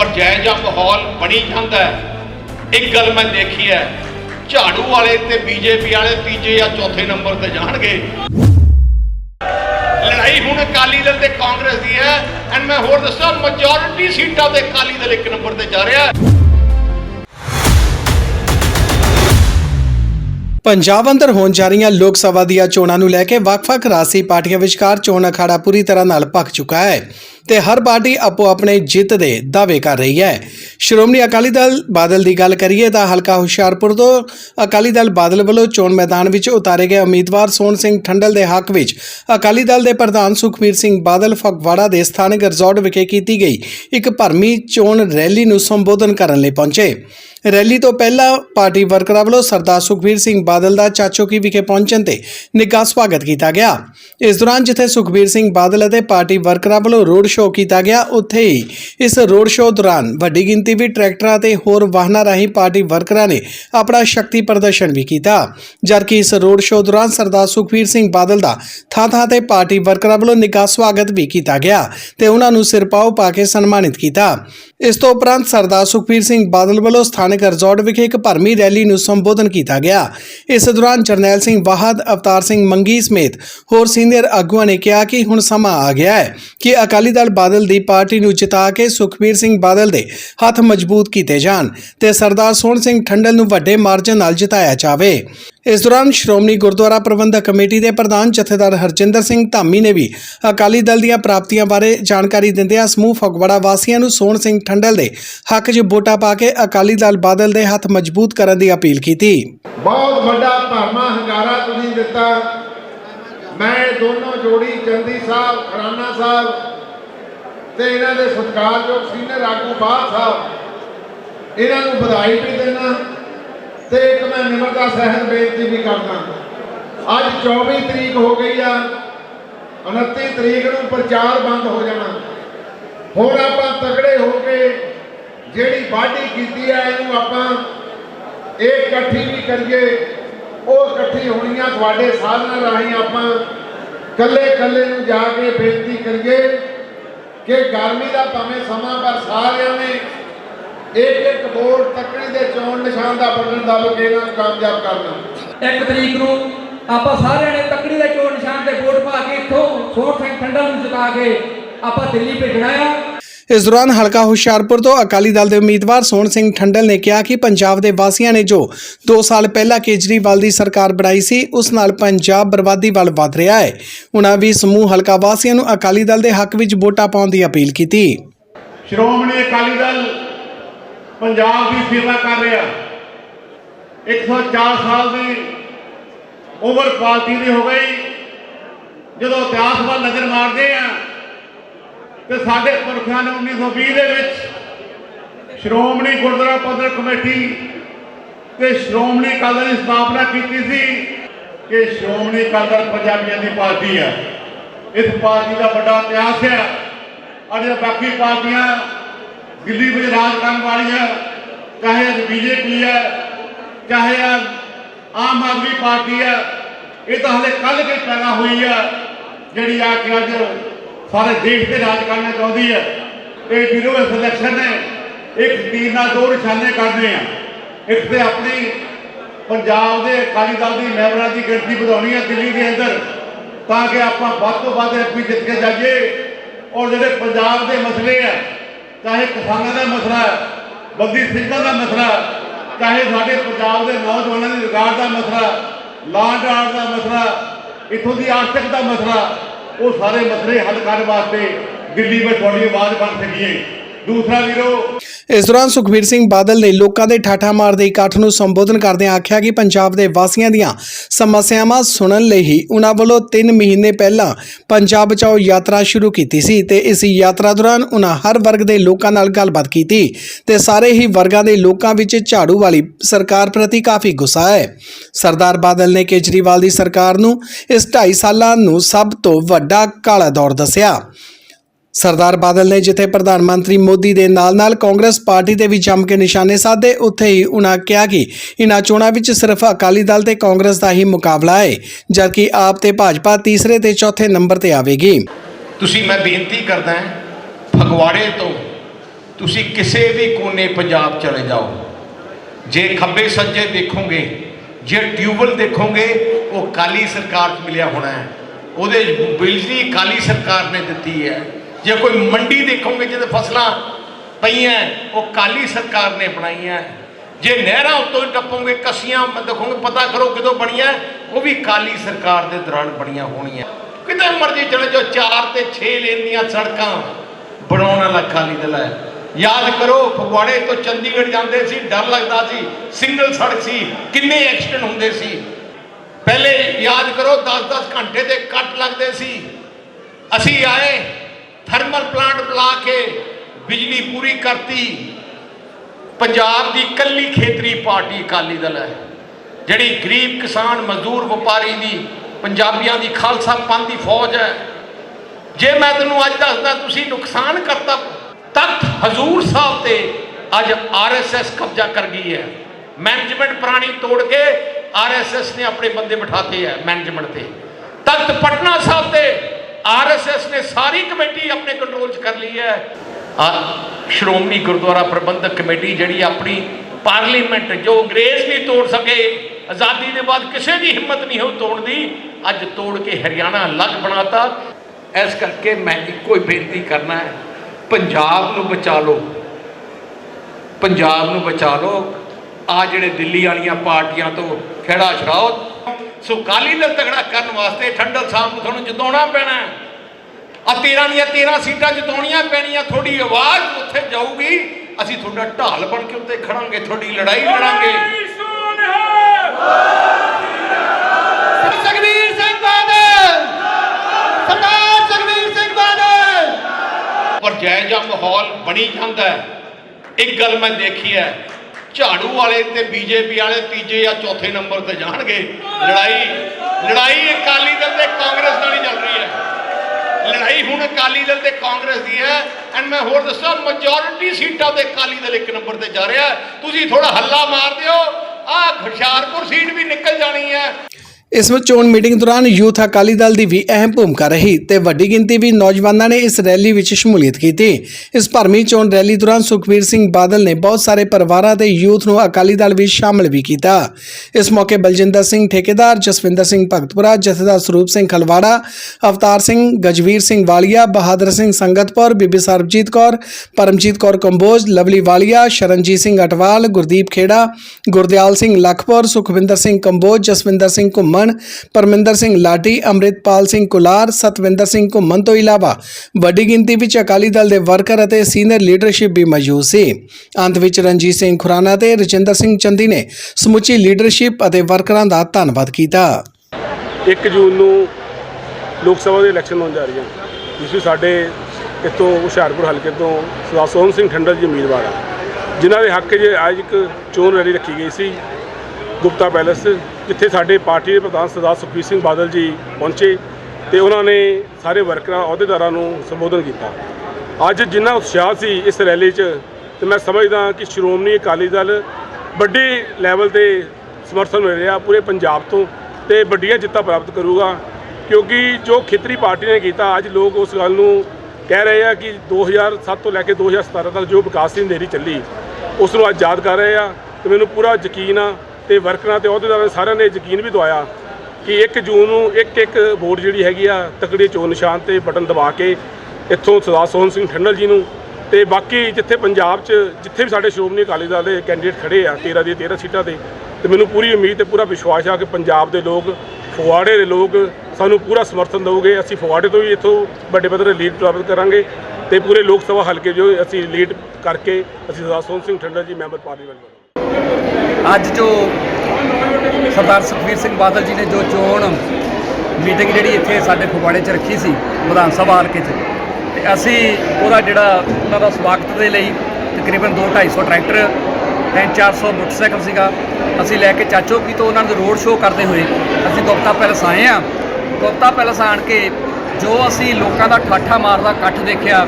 ਪਰ ਜਾਇਜ਼ਾ ਮਾਹੌਲ ਬਣੀ ਜਾਂਦਾ ਹੈ। ਇੱਕ ਗੱਲ ਮੈਂ ਦੇਖੀ ਹੈ, ਝਾੜੂ ਵਾਲੇ ਤੇ ਬੀਜੇਪੀ ਵਾਲੇ ਤੀਜੇ ਜਾਂ ਚੌਥੇ ਨੰਬਰ ਤੇ ਜਾਣਗੇ। ਲੜਾਈ ਹੁਣ ਅਕਾਲੀ ਦਲ ਤੇ ਕਾਂਗਰਸ ਦੀ ਹੈ ਐਂਡ ਮੈਂ ਹੋਰ ਦੱਸਾਂ ਮੈਜੋਰਿਟੀ ਸੀਟਾਂ ਤੇ ਅਕਾਲੀ ਦਲ ਇੱਕ ਨੰਬਰ ਤੇ ਜਾ ਰਿਹਾ ਹੈ। ਪੰਜਾਬ ਅੰਦਰ ਹੋਣ ਜਾ ਰਹੀਆਂ ਲੋਕ ਸਭਾ ਦੀਆਂ ਚੋਣਾਂ ਨੂੰ ਲੈ ਕੇ ਵੱਖ-ਵੱਖ ਰਾਸੀ ਪਾਰਟੀਆਂ ਵਿਚਕਾਰ ਚੋਣ ਅਖਾੜਾ ਪੂਰੀ ਤਰ੍ਹਾਂ ਨਾਲ ਭਖ ਚੁੱਕਾ ਹੈ ਤੇ ਹਰ ਪਾਰਟੀ ਆਪੋ ਆਪਣੇ ਜਿੱਤ ਦੇ ਦਾਅਵੇ ਕਰ ਰਹੀ ਹੈ। ਸ਼੍ਰੋਮਣੀ ਅਕਾਲੀ ਦਲ ਬਾਦਲ ਦੀ ਗੱਲ ਕਰੀਏ ਤਾਂ ਹਲਕਾ ਹੁਸ਼ਿਆਰਪੁਰ ਤੋਂ ਅਕਾਲੀ ਦਲ ਬਾਦਲ ਵੱਲੋਂ ਚੋਣ ਮੈਦਾਨ ਵਿੱਚ ਉਤਾਰੇ ਗਏ ਉਮੀਦਵਾਰ ਸੋਹਣ ਸਿੰਘ ਠੰਡਲ ਦੇ ਹੱਕ ਵਿੱਚ ਅਕਾਲੀ ਦਲ ਦੇ ਪ੍ਰਧਾਨ ਸੁਖਬੀਰ ਸਿੰਘ ਬਾਦਲ ਫਗਵਾੜਾ ਦੇ ਸਥਾਨਕ ਰਿਜ਼ੋਰਟ ਵਿਖੇ ਕੀਤੀ ਗਈ ਇੱਕ ਭਰਮੀ ਚੋਣ ਰੈਲੀ ਨੂੰ ਸੰਬੋਧਨ ਕਰਨ ਲਈ ਪਹੁੰਚੇ। ਰੈਲੀ ਤੋਂ ਪਹਿਲਾਂ ਪਾਰਟੀ ਵਰਕਰਾਂ ਵੱਲੋਂ ਸਰਦਾਰ ਸੁਖਬੀਰ ਸਿੰਘ ਬਾਦਲ ਦਾ ਚਾਚੋਕੀ ਵਿਖੇ ਪਹੁੰਚਣ ਤੇ ਨਿੱਘਾ ਸਵਾਗਤ ਕੀਤਾ ਗਿਆ। ਇਸ ਦੌਰਾਨ ਜਿੱਥੇ ਸੁਖਬੀਰ ਸਿੰਘ ਬਾਦਲ ਅਤੇ ਪਾਰਟੀ ਵਰਕਰਾਂ ਵੱਲੋਂ ਰੋਡ ਸ਼ੋਅ ਕੀਤਾ ਗਿਆ, ਉੱਥੇ ਹੀ ਇਸ ਰੋਡ ਸ਼ੋਅ ਦੌਰਾਨ ਵੱਡੀ ਗਿਣਤੀ ਵਿੱਚ ਟਰੈਕਟਰਾਂ ਤੇ ਹੋਰ ਵਾਹਨਾਂ ਰਾਹੀਂ ਪਾਰਟੀ ਵਰਕਰਾਂ ਨੇ ਆਪਣਾ ਸ਼ਕਤੀ ਪ੍ਰਦਰਸ਼ਨ ਵੀ ਕੀਤਾ। ਜਦਕਿ ਇਸ ਰੋਡ ਸ਼ੋਅ ਦੌਰਾਨ ਸਰਦਾਰ ਸੁਖਬੀਰ ਸਿੰਘ ਬਾਦਲ ਦਾ ਥਾਂ ਥਾਂ ਤੇ ਪਾਰਟੀ ਵਰਕਰਾਂ ਵੱਲੋਂ ਨਿੱਘਾ ਸਵਾਗਤ ਵੀ ਕੀਤਾ ਗਿਆ ਤੇ ਉਹਨਾਂ ਨੂੰ ਸਿਰਪਾਓ ਪਾ ਕੇ ਸਨਮਾਨਿਤ ਕੀਤਾ। ਇਸ ਤੋਂ ਉਪਰੰਤ ਸਰਦਾਰ ਸੁਖਬੀਰ ਸਿੰਘ ਬਾਦਲ ਵੱਲੋਂ ਸਥਾਨਕ ਰਿਜ਼ੋਰਟ ਵਿਖੇ ਇੱਕ ਭਰਮੀ ਰੈਲੀ ਨੂੰ ਸੰਬੋਧਨ ਕੀਤਾ ਗਿਆ। ਇਸ ਦੌਰਾਨ ਜਰਨੈਲ ਸਿੰਘ ਵਾਹਦ, ਅਵਤਾਰ ਸਿੰਘ ਮੰਗੀ ਸਮੇਤ ਹੋਰ ਸੀਨੀਅਰ ਆਗੂਆਂ ਨੇ ਕਿਹਾ ਕਿ ਹੁਣ ਸਮਾਂ ਆ ਗਿਆ ਹੈ ਕਿ ਅਕਾਲੀ ਦਲ ਬਾਦਲ ਦੀ ਪਾਰਟੀ ਨੂੰ ਜਿਤਾ ਕੇ ਸੁਖਬੀਰ ਸਿੰਘ ਬਾਦਲ ਦੇ ਹੱਥ ਮਜ਼ਬੂਤ ਕੀਤੇ ਜਾਣ ਤੇ ਸਰਦਾਰ ਸੋਹਣ ਸਿੰਘ ਠੰਡਲ ਨੂੰ ਵੱਡੇ ਮਾਰਜਨ ਨਾਲ ਜਿਤਾਇਆ ਜਾਵੇ। ਇਸ ਦੌਰਾਨ ਸ਼੍ਰੋਮਣੀ ਗੁਰਦੁਆਰਾ ਪ੍ਰਬੰਧਕ ਕਮੇਟੀ ਦੇ ਪ੍ਰਧਾਨ ਜਥੇਦਾਰ ਹਰਜਿੰਦਰ ਸਿੰਘ ਧਾਮੀ ਨੇ ਵੀ ਅਕਾਲੀ ਦਲ ਦੀਆਂ ਪ੍ਰਾਪਤੀਆਂ ਬਾਰੇ ਜਾਣਕਾਰੀ ਦਿੰਦਿਆਂ ਸਮੂਹ ਫਗਵਾੜਾ ਵਾਸੀਆਂ ਨੂੰ ਸੋਹਣ ਸਿੰਘ ਠੰਡਲ ਦੇ ਹੱਕ 'ਚ ਵੋਟਾਂ ਪਾ ਕੇ ਅਕਾਲੀ ਦਲ ਬਾਦਲ ਦੇ ਹੱਥ ਮਜ਼ਬੂਤ ਕਰਨ ਦੀ ਅਪੀਲ ਕੀਤੀ। ਬਹੁਤ ਵੱਡਾ ਭਰਮਾ ਹੰਗਾਰਾ ਤੁਸੀਂ ਦਿੱਤਾ। ਮੈਂ ਦੋਨੋਂ ਜੋੜੀ ਚੰਦੀ ਸਾਹਿਬ, ਖਰਾਨਾ ਸਾਹਿਬ ਤੇ ਇਹਨਾਂ ਦੇ ਸਤਿਕਾਰਯੋਗ ਸੀਨੀਅਰ ਆਗੂ ਬਾਦ ਸਾਹਿਬ, ਇਹਨਾਂ ਨੂੰ ਵਧਾਈ ਵੀ ਦੇਣਾ ਤੇ ਇੱਕ ਮੈਂ ਨਿਮਰਤਾ ਸਹਿਤ ਬੇਨਤੀ ਵੀ ਕਰਦਾ। ਅੱਜ 24 ਤਰੀਕ ਹੋ ਗਈ ਆ 29 ਤਰੀਕ ਨੂੰ ਪ੍ਰਚਾਰ ਬੰਦ ਹੋ ਜਾਣਾ। ਹੁਣ ਆਪਾਂ ਤਕੜੇ ਹੋ ਕੇ ਜਿਹੜੀ ਵਾਢੀ ਕੀਤੀ ਆ, ਇਹਨੂੰ ਆਪਾਂ ਇਹ ਇਕੱਠੀ ਵੀ ਕਰੀਏ, ਉਹ ਇਕੱਠੀ ਹੋਣੀਆਂ ਤੁਹਾਡੇ ਸਾਧਨਾਂ ਰਾਹੀਂ ਆਪਾਂ ਕੱਲੇ ਕੱਲੇ ਨੂੰ ਜਾ ਕੇ ਬੇਨਤੀ ਕਰੀਏ ਕਿ ਗਰਮੀ ਦਾ ਭਾਵੇਂ ਸਮਾਂ ਪਰ ਸਾਰਿਆਂ ਨੇ ਇੱਕ ਇੱਕ ਵੋਟ ਤੱਕਣੀ ਦੇ ਚੋਣ ਨਿਸ਼ਾਨ ਦਾ ਬਟਨ ਦਬ ਕੇ ਇਹਨਾਂ ਨੂੰ ਕਾਮਯਾਬ ਕਰਨਾ। ਇੱਕ ਤਰੀਕ ਨੂੰ ਆਪਾਂ ਸਾਰਿਆਂ ਨੇ ਤੱਕੜੀ ਦੇ ਚੋਣ ਨਿਸ਼ਾਨ ਤੇ ਵੋਟ ਪਾ ਕੇ ਇੱਥੋਂ ਸੋਹਣ ਸਿੰਘ ਠੰਡਲ ਨੂੰ ਜਿਤਾ ਕੇ ਆਪਾਂ ਦਿੱਲੀ ਭੇਜਣਾ ਆ। ਇਸ ਦੌਰਾਨ ਹਲਕਾ ਹੁਸ਼ਿਆਰਪੁਰ ਤੋਂ ਅਕਾਲੀ ਦਲ ਦੇ ਉਮੀਦਵਾਰ ਸੋਹਣ ਸਿੰਘ ਠੰਡਲ ਨੇ ਕਿਹਾ ਕਿ ਪੰਜਾਬ ਦੇ ਵਾਸੀਆਂ ਨੇ ਜੋ 2 ਸਾਲ ਪਹਿਲਾਂ ਕੇਜਰੀਵਾਲ ਦੀ ਸਰਕਾਰ ਬਣਾਈ ਸੀ ਉਸ ਨਾਲ ਪੰਜਾਬ ਬਰਬਾਦੀ ਵੱਲ ਵਧ ਰਿਹਾ ਹੈ। ਉਹਨਾਂ ਵੀ ਸਮੂਹ ਹਲਕਾ ਵਾਸੀਆਂ ਨੂੰ ਅਕਾਲੀ ਦਲ ਦੇ ਹੱਕ ਵਿੱਚ ਵੋਟਾਂ ਪਾਉਣ ਦੀ ਅਪੀਲ ਕੀਤੀ। ਸ਼੍ਰੋਮਣੀ ਅਕਾਲੀ ਦਲ ਪੰਜਾਬ ਦੀ ਸੇਵਾ ਕਰ ਰਿਹਾ। 104 ਸਾਲ ਦੀ ਉਮਰ ਪਾਰਟੀ ਦੀ ਹੋ ਗਈ। ਜਦੋਂ ਇਤਿਹਾਸ ਵੱਲ ਨਜ਼ਰ ਮਾਰਦੇ ਆ, ਤੇ ਸਾਡੇ ਪੁਰਖਿਆਂ ਨੇ 1920 ਦੇ ਵਿੱਚ ਸ਼੍ਰੋਮਣੀ ਗੁਰਦੁਆਰਾ ਪ੍ਰਬੰਧਕ ਕਮੇਟੀ ਤੇ ਸ਼੍ਰੋਮਣੀ ਅਕਾਲੀ ਦਲ ਦੀ ਸਥਾਪਨਾ ਕੀਤੀ ਸੀ ਕਿ ਸ਼੍ਰੋਮਣੀ ਅਕਾਲੀ ਦਲ ਪੰਜਾਬੀਆਂ ਦੀ ਪਾਰਟੀ ਆ। ਇਸ ਪਾਰਟੀ ਦਾ ਵੱਡਾ ਇਤਿਹਾਸ ਹੈ ਔਰ ਬਾਕੀ ਪਾਰਟੀਆਂ ਦਿੱਲੀ ਵਿੱਚ ਰਾਜ ਕਰਨ ਵਾਲੀਆਂ ਚਾਹੇ ਅੱਜ ਬੀਜੇਪੀ ਹੈ, ਚਾਹੇ ਅੱਜ ਆਮ ਆਦਮੀ ਪਾਰਟੀ ਆ ਇਹ ਤਾਂ ਹਲੇ ਕੱਲ ਕੇ ਪੈਦਾ ਹੋਈ ਆ ਜਿਹੜੀ ਆ ਕੇ ਅੱਜ ਸਾਰੇ ਦੇਸ਼ ਤੇ ਰਾਜ ਕਰਨਾ ਚਾਹੁੰਦੀ ਹੈ। ਇਹ ਜਦੋਂ ਇਲੈਕਸ਼ਨ ਨੇ ਇੱਕ ਤੀਰ ਨਾਲ ਦੋ ਨਿਸ਼ਾਨੇ ਕਰਦੇ ਆ। ਇੱਕ ਤੇ ਆਪਣੀ ਪੰਜਾਬ ਦੇ ਅਕਾਲੀ ਦਲ ਦੀ ਮੈਂਬਰਾਂ ਦੀ ਗਿਣਤੀ ਵਧਾਉਣੀ ਹੈ ਦਿੱਲੀ ਦੇ ਅੰਦਰ, ਤਾਂ ਕਿ ਆਪਾਂ ਵੱਧ ਤੋਂ ਵੱਧ ਐਮਪੀ ਜਿੱਤ ਕੇ ਜਾਈਏ। ਔਰ ਜਿਹੜੇ ਪੰਜਾਬ ਦੇ ਮਸਲੇ ਆ ਚਾਹੇ ਕਿਸਾਨਾਂ ਦਾ ਮਸਲਾ ਹੈ ਬੰਦੀ ਸਿੰਘਾਂ ਦਾ ਮਸਲਾ ਹੈ, ਚਾਹੇ ਸਾਡੇ ਪੰਜਾਬ ਦੇ ਨੌਜਵਾਨਾਂ ਦੀ ਰੁਜ਼ਗਾਰ ਦਾ ਮਸਲਾ ਲਾਂਡ ਆਰਡਰ ਦਾ ਮਸਲਾ ਇੱਥੋਂ ਦੀ ਆਰਥਿਕ ਦਾ ਮਸਲਾ ਉਹ ਸਾਰੇ ਮਸਲੇ ਹੱਲ ਕਰਨ ਵਾਸਤੇ ਦਿੱਲੀ ਵਿੱਚ ਤੁਹਾਡੀ ਆਵਾਜ਼ ਬਣ ਸਕੀਏ। ਦੂਸਰਾ ਵੀਰੋ। ਇਸ ਦੌਰਾਨ ਸੁਖਬੀਰ ਸਿੰਘ ਬਾਦਲ ਨੇ ਲੋਕਾਂ ਦੇ ਠਾਠਾ ਮਾਰਦੇ ਇਕੱਠ ਨੂੰ ਸੰਬੋਧਨ ਕਰਦਿਆਂ ਆਖਿਆ ਕਿ ਪੰਜਾਬ ਦੇ ਵਾਸੀਆਂ ਦੀਆਂ ਸਮੱਸਿਆਵਾਂ ਸੁਣਨ ਲਈ ਹੀ ਉਹਨਾਂ ਵੱਲੋਂ 3 ਮਹੀਨੇ ਪਹਿਲਾਂ ਪੰਜਾਬ ਬਚਾਓ ਯਾਤਰਾ ਸ਼ੁਰੂ ਕੀਤੀ ਸੀ ਤੇ ਇਸ ਯਾਤਰਾ ਦੌਰਾਨ ਉਹਨਾਂ ਹਰ ਵਰਗ ਦੇ ਲੋਕਾਂ ਨਾਲ ਗੱਲਬਾਤ ਕੀਤੀ ਤੇ ਸਾਰੇ ਹੀ ਵਰਗਾਂ ਦੇ ਲੋਕਾਂ ਵਿੱਚ ਝਾੜੂ ਵਾਲੀ ਸਰਕਾਰ ਪ੍ਰਤੀ ਕਾਫੀ ਗੁੱਸਾ ਹੈ। ਸਰਦਾਰ ਬਾਦਲ ਨੇ ਕੇਜਰੀਵਾਲ ਦੀ ਸਰਕਾਰ ਨੂੰ ਇਸ 2.5 ਸਾਲਾਂ ਨੂੰ ਸਭ ਤੋਂ ਵੱਡਾ ਕਾਲਾ ਦੌਰ ਦੱਸਿਆ। ਸਰਦਾਰ ਬਾਦਲ ਨੇ ਜਿੱਥੇ ਪ੍ਰਧਾਨ ਮੰਤਰੀ ਮੋਦੀ ਦੇ ਨਾਲ-ਨਾਲ ਕਾਂਗਰਸ ਪਾਰਟੀ ਦੇ ਵੀ ਜੰਮ ਕੇ ਨਿਸ਼ਾਨੇ ਸਾਧੇ, ਉੱਥੇ ਹੀ ਉਹਨਾਂ ਕਿਹਾ ਕਿ ਇਨ੍ਹਾਂ ਚੋਣਾਂ ਵਿੱਚ ਸਿਰਫ ਅਕਾਲੀ ਦਲ ਤੇ ਕਾਂਗਰਸ ਦਾ ਹੀ ਮੁਕਾਬਲਾ ਹੈ ਜਦਕਿ ਆਪ ਤੇ ਭਾਜਪਾ ਤੀਸਰੇ ਤੇ ਚੌਥੇ ਨੰਬਰ ਤੇ ਆਵੇਗੀ। ਤੁਸੀਂ ਮੈਂ ਬੇਨਤੀ ਕਰਦਾ ਹਾਂ, ਫਗਵਾੜੇ ਤੋਂ ਤੁਸੀਂ ਕਿਸੇ ਵੀ ਕੋਨੇ ਪੰਜਾਬ ਚਲੇ ਜਾਓ। ਜੇ ਖੱਬੇ ਸੱਜੇ ਦੇਖੋਗੇ, ਜੇ ਟਿਊਬਲ ਦੇਖੋਗੇ, ਉਹ ਕਾਲੀ ਸਰਕਾਰ 'ਚ ਮਿਲਿਆ ਹੋਣਾ ਹੈ। ਉਹਦੇ ਬਿਜਲੀ ਕਾਲੀ ਸਰਕਾਰ ਨੇ ਦਿੱਤੀ ਹੈ। ਜੇ ਕੋਈ ਮੰਡੀ ਦੇਖੋਗੇ, ਜਿਹਦੇ ਫਸਲਾਂ ਪਈਆਂ, ਉਹ ਕਾਲੀ ਸਰਕਾਰ ਨੇ ਬਣਾਈਆਂ। ਜੇ ਨਹਿਰਾਂ ਉੱਤੋਂ ਟੱਪੋਗੇ, ਕਸੀਆਂ ਦੇਖੋਗੇ, ਪਤਾ ਕਰੋ ਕਿਦੋਂ ਬਣੀਆਂ, ਉਹ ਵੀ ਕਾਲੀ ਸਰਕਾਰ ਦੇ ਦੌਰਾਨ ਬਣੀਆਂ ਹੋਣੀਆਂ। ਕਿਤੇ ਮਰਜ਼ੀ ਚਲੇ ਜਾਓ, ਚਾਰ ਤੇ 6 ਲੇਨ ਦੀਆਂ ਸੜਕਾਂ ਬਣਾਉਣ ਵਾਲਾ ਅਕਾਲੀ ਦਲ ਹੈ। ਯਾਦ ਕਰੋ, ਫਗਵਾੜੇ ਤੋਂ ਚੰਡੀਗੜ੍ਹ ਜਾਂਦੇ ਸੀ, ਡਰ ਲੱਗਦਾ ਸੀ ਸਿੰਗਲ ਸੜਕ ਸੀ, ਕਿੰਨੇ ਐਕਸੀਡੈਂਟ ਹੁੰਦੇ ਸੀ। ਪਹਿਲੇ ਯਾਦ ਕਰੋ 10-10 ਘੰਟੇ ਦੇ ਕੱਟ ਲੱਗਦੇ ਸੀ। ਅਸੀਂ ਆਏ ਥਰਮਲ ਪਲਾਂਟ ਬੁਲਾ ਕੇ ਬਿਜਲੀ ਪੂਰੀ ਕਰਤੀ। ਪੰਜਾਬ ਦੀ ਕੱਲੀ ਖੇਤਰੀ ਪਾਰਟੀ ਅਕਾਲੀ ਦਲ ਹੈ, ਜਿਹੜੀ ਗਰੀਬ ਕਿਸਾਨ, ਮਜ਼ਦੂਰ, ਵਪਾਰੀ ਦੀ, ਪੰਜਾਬੀਆਂ ਦੀ ਖਾਲਸਾ ਪੰਥ ਦੀ ਫੌਜ ਹੈ। ਜੇ ਮੈਂ ਤੈਨੂੰ ਅੱਜ ਦੱਸਦਾ ਤੁਸੀਂ ਨੁਕਸਾਨ ਕਰਤਾ, ਤਖਤ ਹਜ਼ੂਰ ਸਾਹਿਬ ਤੇ ਅੱਜ ਆਰਐਸਐਸ ਕਬਜ਼ਾ ਕਰ ਗਈ ਹੈ। ਮੈਨੇਜਮੈਂਟ ਪੁਰਾਣੀ ਤੋੜ ਕੇ ਆਰਐਸਐਸ ਨੇ ਆਪਣੇ ਬੰਦੇ ਬਿਠਾਤੇ ਹੈ ਮੈਨੇਜਮੈਂਟ ਤੇ। ਤਖਤ ਪਟਨਾ ਸਾਹਿਬ ਤੇ ਆਰਐਸਐਸ ਨੇ ਸਾਰੀ ਕਮੇਟੀ ਆਪਣੇ ਕੰਟਰੋਲ 'ਚ ਕਰ ਲਈ ਹੈ ਆ ਸ਼੍ਰੋਮਣੀ ਗੁਰਦੁਆਰਾ ਪ੍ਰਬੰਧਕ ਕਮੇਟੀ ਜਿਹੜੀ ਆਪਣੀ ਪਾਰਲੀਮੈਂਟ ਜੋ ਅੰਗਰੇਜ਼ ਨਹੀਂ ਤੋੜ ਸਕੇ ਆਜ਼ਾਦੀ ਦੇ ਬਾਅਦ ਕਿਸੇ ਦੀ ਹਿੰਮਤ ਨਹੀਂ ਹੋ ਤੋੜਨ ਦੀ ਅੱਜ ਤੋੜ ਕੇ ਹਰਿਆਣਾ ਅਲੱਗ ਬਣਾਤਾ ਇਸ ਕਰਕੇ ਮੈਂ ਇੱਕੋ ਹੀ ਬੇਨਤੀ ਕਰਨਾ ਹੈ ਪੰਜਾਬ ਨੂੰ ਬਚਾ ਲਓ ਪੰਜਾਬ ਨੂੰ ਬਚਾ ਲਓ ਆ ਜਿਹੜੇ ਦਿੱਲੀ ਵਾਲੀਆਂ ਪਾਰਟੀਆਂ ਤੋਂ ਖੇੜਾ ਛੜਾਓ ਸੋ ਕਾਲੀ ਦਲ ਤਗੜਾ ਕਰਨ ਵਾਸਤੇ ਠੰਡਲ ਸਾਹਿਬ ਨੂੰ ਤੁਹਾਨੂੰ ਜਿਤਾਉਣਾ ਪੈਣਾ ਆ 13 ਦੀਆਂ 13 ਸੀਟਾਂ ਜਿਤਾਉਣੀਆਂ ਪੈਣੀਆਂ ਤੁਹਾਡੀ ਆਵਾਜ਼ ਉੱਥੇ ਜਾਊਗੀ। ਅਸੀਂ ਤੁਹਾਡਾ ਢਾਲ ਬਣ ਕੇ ਉੱਤੇ ਖੜਾਂਗੇ ਤੁਹਾਡੀ ਲੜਾਈ ਲੜਾਂਗੇ। ਸੁਖਬੀਰ ਸਿੰਘ ਬਾਦਲ। ਸਰਦਾਰ ਸੁਖਬੀਰ ਸਿੰਘ ਬਾਦਲ। ਪਰ ਜਾਇਜ਼ਾ ਮਾਹੌਲ ਬਣੀ ਜਾਂਦਾ ਹੈ। ਇੱਕ ਗੱਲ ਮੈਂ ਦੇਖੀ ਹੈ ਝਾੜੂ ਵਾਲੇ ਤੇ ਬੀਜੇਪੀ ਵਾਲੇ ਤੀਜੇ ਜਾਂ ਚੌਥੇ ਨੰਬਰ ਤੇ ਜਾਣਗੇ। ਲੜਾਈ ਲੜਾਈ ਅਕਾਲੀ ਦਲ ਤੇ ਕਾਂਗਰਸ ਨਾਲ ਹੀ ਚੱਲ ਰਹੀ ਹੈ। ਲੜਾਈ ਹੁਣ ਅਕਾਲੀ ਦਲ ਤੇ ਕਾਂਗਰਸ ਦੀ ਹੈ। ਐਂਡ ਮੈਂ ਹੋਰ ਦੱਸਾਂ ਮੈਜੋਰਿਟੀ ਸੀਟਾਂ ਤੇ ਅਕਾਲੀ ਦਲ ਇੱਕ ਨੰਬਰ ਤੇ ਜਾ ਰਿਹਾ ਤੁਸੀਂ ਥੋੜਾ ਹੱਲਾ ਮਾਰ ਦਿਓ। ਆਹ ਹੁਸ਼ਿਆਰਪੁਰ ਸੀਟ ਵੀ ਨਿਕਲ ਜਾਣੀ ਹੈ। ਇਸ ਵਿੱਚ ਚੋਣ ਮੀਟਿੰਗ ਦੌਰਾਨ ਯੂਥ ਅਕਾਲੀ ਦਲ ਦੀ ਵੀ ਅਹਿਮ ਭੂਮਿਕਾ ਰਹੀ ਤੇ ਵੱਡੀ ਗਿਣਤੀ ਵੀ ਨੌਜਵਾਨਾਂ ਨੇ ਇਸ ਰੈਲੀ ਵਿੱਚ ਸ਼ਮੂਲੀਅਤ ਕੀਤੀ। ਇਸ ਭਰਮੀ ਚੋਣ ਰੈਲੀ ਦੌਰਾਨ ਸੁਖਬੀਰ ਸਿੰਘ ਬਾਦਲ ਨੇ ਬਹੁਤ ਸਾਰੇ ਪਰਿਵਾਰਾਂ ਤੇ ਯੂਥ ਨੂੰ ਅਕਾਲੀ ਦਲ ਵਿੱਚ ਸ਼ਾਮਲ ਵੀ ਕੀਤਾ। ਇਸ ਮੌਕੇ ਬਲਜਿੰਦਰ ਸਿੰਘ ਠੇਕੇਦਾਰ, ਜਸਵਿੰਦਰ ਸਿੰਘ ਭਗਤਪੁਰਾ, ਜਥੇਦਾਰ ਸਰੂਪ ਸਿੰਘ ਖਲਵਾੜਾ, ਅਵਤਾਰ ਸਿੰਘ ਗਜਵੀਰ ਸਿੰਘ ਵਾਲੀਆ, ਬਹਾਦਰ ਸਿੰਘ ਸੰਗਤਪੁਰ, ਬੀਬੀ ਸਰਬਜੀਤ ਕੌਰ, ਪਰਮਜੀਤ ਕੌਰ ਕੰਬੋਜ, ਲਵਲੀ ਵਾਲੀਆ, ਸ਼ਰਨਜੀਤ ਸਿੰਘ ਅਟਵਾਲ, ਗੁਰਦੀਪ ਖੇੜਾ, ਗੁਰਦਿਆਲ ਸਿੰਘ ਲਖਪੁਰ, ਸੁਖਵਿੰਦਰ ਸਿੰਘ ਕੰਬੋਜ, ਜਸਵਿੰਦਰ ਸਿੰਘ ਘੁੰਮਣ ਪਰਮਿੰਦਰ ਸਿੰਘ ਲਾਟੀ ਅੰਮ੍ਰਿਤਪਾਲ ਸਿੰਘ ਕੁਲਾਰ, ਸਤਵਿੰਦਰ ਸਿੰਘ ਘੁੰਮਣ ਤੋਂ ਇਲਾਵਾ ਵੱਡੀ ਗਿਣਤੀ ਵਿੱਚ ਅਕਾਲੀ ਦਲ ਦੇ ਵਰਕਰ ਅਤੇ ਸੀਨੀਅਰ ਲੀਡਰਸ਼ਿਪ ਵੀ ਮੌਜੂਦ ਸੀ। ਅੰਤ ਵਿੱਚ ਰਣਜੀਤ ਸਿੰਘ ਖੁਰਾਨਾ ਤੇ ਰਜਿੰਦਰ ਸਿੰਘ ਚੰਦੀ ਨੇ ਸਮੁੱਚੀ ਲੀਡਰਸ਼ਿਪ ਅਤੇ ਵਰਕਰਾਂ ਦਾ ਧੰਨਵਾਦ ਕੀਤਾ। 1 ਜੂਨ ਨੂੰ ਲੋਕ ਸਭਾ ਦੇ ਇਲੈਕਸ਼ਨ ਹੋਣ ਜਾ ਰਹੀ ਹੈ ਜਿਸ ਵਿੱਚ ਸਾਡੇ ਇੱਥੋਂ ਹੁਸ਼ਿਆਰਪੁਰ ਹਲਕੇ ਤੋਂ ਸਰਦਾਰ ਸੋਹਣ ਸਿੰਘ ਠੰਡਲ ਜੀ ਉਮੀਦਵਾਰ ਆ। ਜਿਨ੍ਹਾਂ ਦੇ ਹੱਕ 'ਚ ਅੱਜ ਇੱਕ ਚੋਣ ਰੈਲੀ ਰੱਖੀ ਗਈ ਸੀ। ਗੁਪਤਾ ਪੈਲੇਸ ਜਿੱਥੇ ਸਾਡੇ ਪਾਰਟੀ ਦੇ ਪ੍ਰਧਾਨ ਸਰਦਾਰ ਸੁਖਬੀਰ ਸਿੰਘ ਬਾਦਲ ਜੀ ਪਹੁੰਚੇ ਤੇ ਉਹਨਾਂ ਨੇ ਸਾਰੇ ਵਰਕਰਾਂ, ਅਹੁਦੇਦਾਰਾਂ ਨੂੰ ਸੰਬੋਧਨ ਕੀਤਾ। ਅੱਜ ਜਿੰਨਾ ਉਤਸ਼ਾਹ ਸੀ ਇਸ ਰੈਲੀ 'ਚ ਤੇ ਮੈਂ ਸਮਝਦਾ ਕਿ ਸ਼੍ਰੋਮਣੀ ਅਕਾਲੀ ਦਲ ਵੱਡੇ ਲੈਵਲ ਤੇ ਸਮਰਥਨ ਮਿਲ ਰਿਹਾ ਪੂਰੇ ਪੰਜਾਬ ਤੋਂ ਤੇ ਵੱਡੀਆਂ ਜਿੱਤਾਂ ਪ੍ਰਾਪਤ ਕਰੂਗਾ ਕਿਉਂਕਿ ਜੋ ਖੇਤਰੀ ਪਾਰਟੀ ਨੇ ਕੀਤਾ, ਅੱਜ ਲੋਕ ਉਸ ਗੱਲ ਨੂੰ ਕਹਿ ਰਹੇ ਆ ਕਿ 2007 ਤੋਂ ਲੈ ਕੇ 2017 ਤੱਕ ਜੋ ਵਿਕਾਸ ਦੀ ਨੇਰੀ ਚੱਲੀ, ਉਸ ਨੂੰ ਅੱਜ ਯਾਦ ਕਰ ਰਹੇ ਆ ਤੇ ਮੈਨੂੰ ਪੂਰਾ ਯਕੀਨ ਆ ਤੇ ਵਰਕਰਾਂ ਤੇ ਅਹੁਦੇਦਾਰਾਂ ਨੇ ਸਾਰਿਆਂ ਨੇ ਯਕੀਨ ਵੀ ਦਵਾਇਆ ਕਿ 1 ਜੂਨ ਨੂੰ ਇੱਕ ਇੱਕ ਵੋਟ ਜਿਹੜੀ ਹੈਗੀ ਆ, ਤਕੜੇ ਚੋਣ ਨਿਸ਼ਾਨ ਤੇ ਬਟਨ ਦਬਾ ਕੇ ਇੱਥੋਂ ਸਰਦਾਰ ਸੋਹਣ ਸਿੰਘ ਠੰਡਲ ਜੀ ਨੂੰ ਤੇ ਬਾਕੀ ਜਿੱਥੇ ਪੰਜਾਬ 'ਚ ਜਿੱਥੇ ਵੀ ਸਾਡੇ ਸ਼੍ਰੋਮਣੀ ਅਕਾਲੀ ਦਲ ਦੇ ਕੈਂਡੀਡੇਟ ਖੜੇ ਆ 13 ਦੀਆਂ 13 ਸੀਟਾਂ ਤੇ ਤੇ ਮੈਨੂੰ ਪੂਰੀ ਉਮੀਦ ਤੇ ਪੂਰਾ ਵਿਸ਼ਵਾਸ ਆ ਕਿ ਪੰਜਾਬ ਦੇ ਲੋਕ, ਫਗਵਾੜੇ ਦੇ ਲੋਕ ਸਾਨੂੰ ਪੂਰਾ ਸਮਰਥਨ ਦੇਣਗੇ ਅਸੀਂ ਫਗਵਾੜੇ ਤੋਂ ਵੀ ਇੱਥੋਂ ਵੱਡੇ ਪੱਧਰ ਲੀਡ ਪ੍ਰਾਪਤ ਕਰਾਂਗੇ ਤੇ ਪੂਰੇ ਲੋਕ ਸਭਾ ਹਲਕੇ ਜੋ ਅਸੀਂ ਲੀਡ ਕਰਕੇ ਅਸੀਂ ਸਰਦਾਰ ਸੋਹਣ ਸਿੰਘ ਠੰਡਲ ਜੀ, ਮੈਂਬਰ ਪਾਰਲੀਮੈਂਟ ਅੱਜ ਜੋ ਸਰਦਾਰ ਸੁਖਬੀਰ ਸਿੰਘ ਬਾਦਲ ਜੀ ਨੇ ਜੋ ਚੋਣ ਮੀਟਿੰਗ ਜਿਹੜੀ ਇੱਥੇ ਸਾਡੇ ਫਗਵਾੜੇ 'ਚ ਰੱਖੀ ਸੀ, ਵਿਧਾਨ ਸਭਾ ਹਲਕੇ 'ਚ, ਤੇ ਅਸੀਂ ਉਹਦਾ ਜਿਹੜਾ ਉਹਨਾਂ ਦਾ ਸਵਾਗਤ ਦੇ ਲਈ ਤਕਰੀਬਨ 2-250 ਟਰੈਕਟਰ 3-400 ਮੋਟਰਸਾਈਕਲ ਸੀਗਾ, ਅਸੀਂ ਲੈ ਕੇ ਚਾਚੋਕੀ ਤੋਂ ਉਹਨਾਂ ਨੂੰ ਰੋਡ ਸ਼ੋਅ ਕਰਦੇ ਹੋਏ ਅਸੀਂ ਗੁਪਤਾ ਪੈਲਸ ਆਏ ਆ ਗੁਪਤਾ ਪੈਲਸ ਆਣ ਕੇ ਜੋ ਅਸੀਂ ਲੋਕਾਂ ਦਾ ਠਾਠਾ ਮਾਰਦਾ ਇਕੱਠ ਦੇਖਿਆ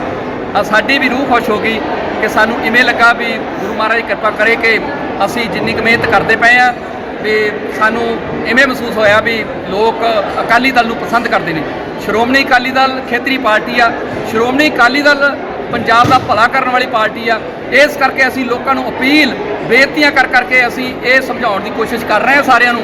ਆ ਸਾਡੀ ਵੀ ਰੂਹ ਖੁਸ਼ ਹੋ ਗਈ ਕਿ ਸਾਨੂੰ ਇਵੇਂ ਲੱਗਾ ਵੀ ਗੁਰੂ ਮਹਾਰਾਜ ਕਿਰਪਾ ਕਰੇ ਕਿ ਅਸੀਂ ਜਿੰਨੀ ਕੁ ਮਿਹਨਤ ਕਰਦੇ ਪਏ ਆ ਵੀ ਸਾਨੂੰ ਇਵੇਂ ਮਹਿਸੂਸ ਹੋਇਆ ਵੀ ਲੋਕ ਅਕਾਲੀ ਦਲ ਨੂੰ ਪਸੰਦ ਕਰਦੇ ਨੇ। ਸ਼੍ਰੋਮਣੀ ਅਕਾਲੀ ਦਲ ਖੇਤਰੀ ਪਾਰਟੀ ਆ, ਸ਼੍ਰੋਮਣੀ ਅਕਾਲੀ ਦਲ ਪੰਜਾਬ ਦਾ ਭਲਾ ਕਰਨ ਵਾਲੀ ਪਾਰਟੀ ਆ। ਇਸ ਕਰਕੇ ਅਸੀਂ ਲੋਕਾਂ ਨੂੰ ਅਪੀਲ, ਬੇਨਤੀਆਂ ਕਰ ਕਰਕੇ ਅਸੀਂ ਇਹ ਸਮਝਾਉਣ ਦੀ ਕੋਸ਼ਿਸ਼ ਕਰ ਰਹੇ ਹਾਂ ਸਾਰਿਆਂ ਨੂੰ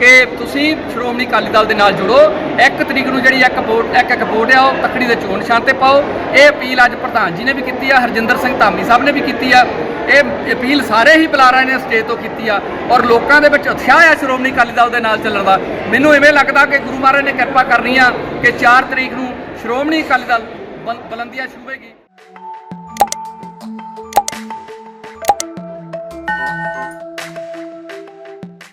ਕਿ ਤੁਸੀਂ ਸ਼੍ਰੋਮਣੀ ਅਕਾਲੀ ਦਲ ਦੇ ਨਾਲ ਜੁੜੋ। ਇੱਕ ਤਰੀਕ ਨੂੰ ਜਿਹੜੀ ਇੱਕ ਵੋਟ ਇੱਕ ਇੱਕ ਵੋਟ ਆ, ਉਹ ਤੱਕੜੀ ਦੇ ਚੋਣ ਨਿਸ਼ਾਨ ਤੇ ਪਾਓ। ਇਹ ਅਪੀਲ ਅੱਜ ਪ੍ਰਧਾਨ ਜੀ ਨੇ ਵੀ ਕੀਤੀ ਆ, ਹਰਜਿੰਦਰ ਸਿੰਘ ਧਾਮੀ ਸਾਹਿਬ ਨੇ ਵੀ ਕੀਤੀ ਆ। ਇਹ ਅਪੀਲ ਸਾਰੇ ਹੀ ਬੁਲਾਰਿਆਂ ਨੇ ਸਟੇਜ ਤੋਂ ਕੀਤੀ ਆ ਔਰ ਲੋਕਾਂ ਦੇ ਵਿੱਚ ਉਤਸ਼ਾਹ ਆ ਸ਼੍ਰੋਮਣੀ ਅਕਾਲੀ ਦਲ ਦੇ ਨਾਲ ਚੱਲਣ ਦਾ। ਮੈਨੂੰ ਇਵੇਂ ਲੱਗਦਾ ਕਿ ਗੁਰੂ ਮਹਾਰਾਜ ਨੇ ਕਿਰਪਾ ਕਰਨੀ ਆ ਕਿ 4 ਤਰੀਕ ਨੂੰ ਸ਼੍ਰੋਮਣੀ ਅਕਾਲੀ ਦਲ ਬੁਲ- ਬੁਲੰਦੀਆਂ ਛੂਵੇਗੀ